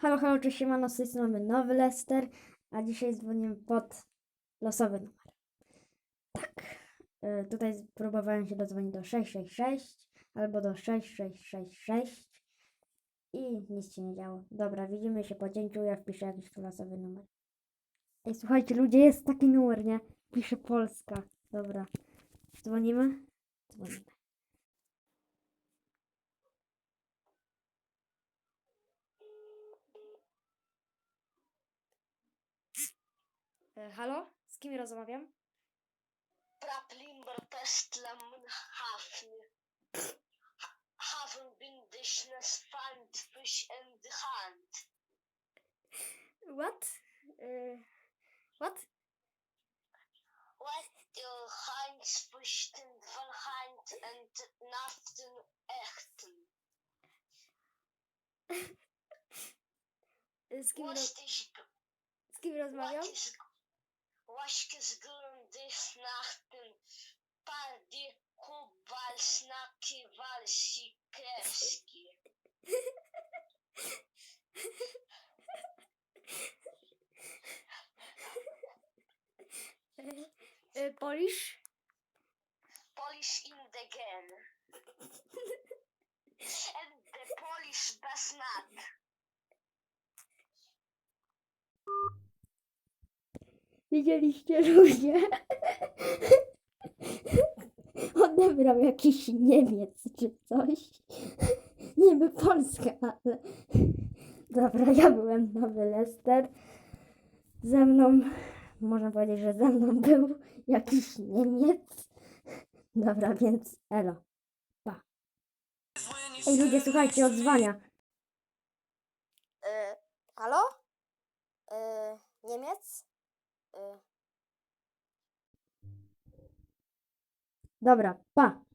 Halo, halo, cześć, siemano, z tej strony nowy Lester, a dzisiaj dzwonimy pod losowy numer. Tak, y, tutaj próbowałem się dodzwonić do 666 albo do 6666 i nic się nie działo. Dobra, widzimy się po cięciu, ja wpiszę jakiś losowy numer. Ej, słuchajcie, ludzie, jest taki numer, nie? Pisze Polska. Dobra, dzwonimy? Dzwonimy. E, halo? Z kim rozmawiam? Praplimber Pestlam Hafen. Hafen bindishness fand fish in the hand. What? Uh, what? What your hands fishten van hand and naften echten. E, Z kim, roz, is z kim rozmawiam? is hoşgözgündü snahtın pardi kubal snakival sikerski. Polish? Polish in the game. Widzieliście ludzie? Odebrał jakiś Niemiec czy coś. Niby Polska, ale... Dobra, ja byłem nowy Lester. Ze mną, można powiedzieć, że ze mną był jakiś Niemiec. Dobra, więc elo. Pa. Ej ludzie, słuchajcie, odzwania. Y, halo? Y, Niemiec? Dobra, pa.